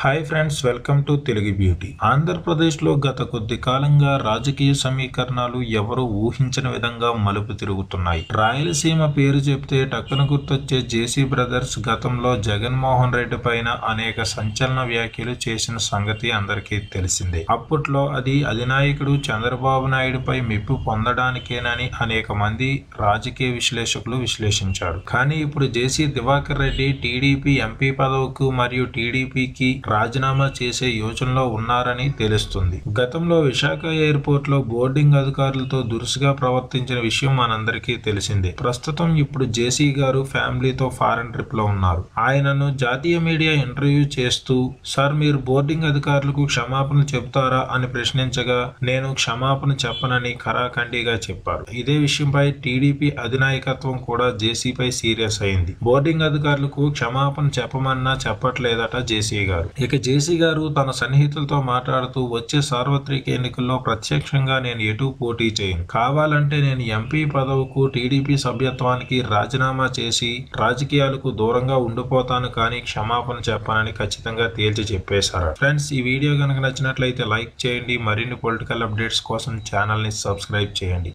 Hi friends welcome to Telugu beauty ఆంధ్రప్రదేశ్లో గత కొద్ది కాలంగా రాజకీయ సమీకరణాలు ఎవరు ఊహించని విధంగా మలుపు తిరుగుతున్నాయి. రాయలసీమ పేరు చెప్తే టక్కున గుర్తొచ్చే జేసీ బ్రదర్స్ గతంలో జగన్మోహన్ రెడ్డి పైన అనేక సంచలన వ్యాఖ్యలు చేసిన సంగతి అందరికీ తెలిసిందే. అప్పట్లో అది అధినాయకుడు చంద్రబాబు నాయుడుపై మెప్పు పొందడానికేనని అనేక మంది రాజకీయ విశ్లేషకులు విశ్లేషించారు. కానీ ఇప్పుడు JC Diwakar Reddy TDP MP పదవికు మరియు టీడీపీకి రాజీనామా చేసే యోచనలో ఉన్నారని తెలుస్తుంది. గతంలో విశాఖ ఎయిర్పోర్ట్లో బోర్డింగ్ అధికారులతో దురుసుగా ప్రవర్తించిన విషయం మనందరికీ తెలిసిందే. ప్రస్తుతం ఇప్పుడు జేసీ గారు ఫ్యామిలీతో ఫారెన్ ట్రిప్లో ఉన్నారు. ఆయనను జాతీయ మీడియా ఇంటర్వ్యూ చేస్తూ సార్ మీరు బోర్డింగ్ అధికారులకు క్షమాపణ చెబుతారా? అని ప్రశ్నించగా నేను క్షమాపణ చెప్పనని ఖరాఖండిగా చెప్పారు. ఇదే విషయంపై టీడీపీ అధినాయకత్వం కూడా జేసీపై సీరియస్ అయింది. బోర్డింగ్ అధికారులకు క్షమాపణ చెప్పమన్నా చెప్పట్లేదట జేసీ గారు. ఇక జేసీ గారు తన సన్నిహితులతో మాట్లాడుతూ వచ్చే సార్వత్రిక ఎన్నికల్లో ప్రత్యక్షంగా నేను ఎటు పోటీ చేయను. కావాలంటే నేను ఎంపీ పదవుకు టీడీపీ సభ్యత్వానికి రాజీనామా చేసి రాజకీయాలకు దూరంగా ఉండిపోతాను కానీ క్షమాపణ చెప్పానని ఖచ్చితంగా తేల్చి చెప్పేశారు. ఫ్రెండ్స్ ఈ వీడియో కనుక నచ్చినట్లయితే లైక్ చేయండి. మరిన్ని పొలిటికల్ అప్డేట్స్ కోసం ఛానల్ని సబ్స్క్రైబ్ చేయండి.